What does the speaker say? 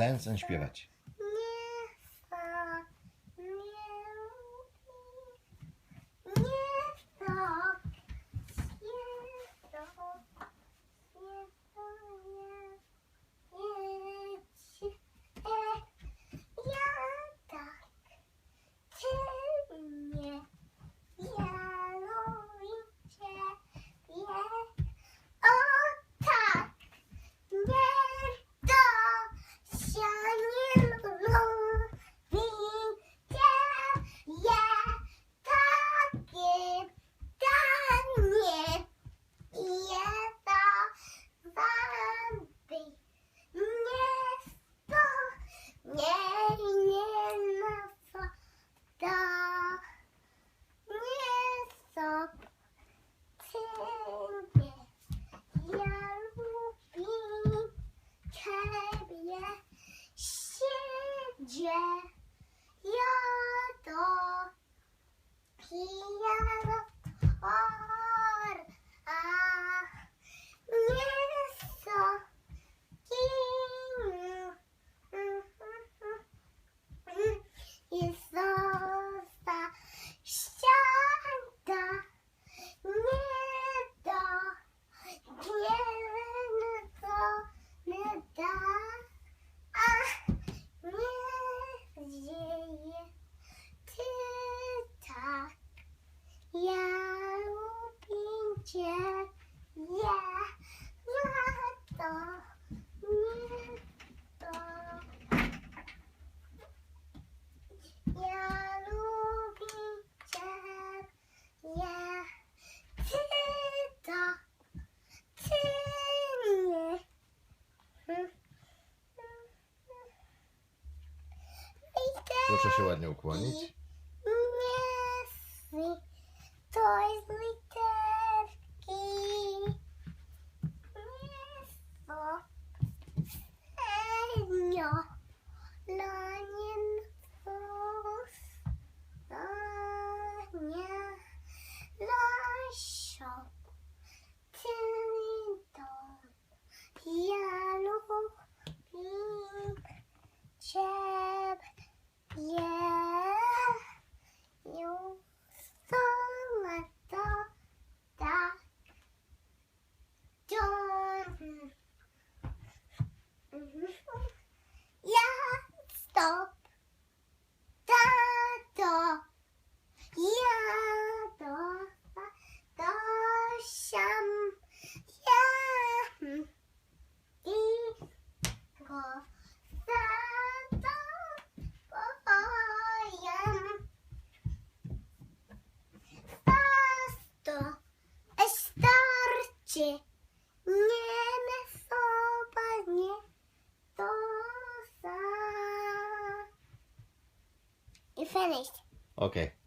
Dance śpiewać. 귀여워. cię. Ja, to, nie to. Ja lubię cię. Ja, ty to, ty nie. Proszę się ładnie ukłonić. cię. Nie mesoba, nie to za. I finished. Okay.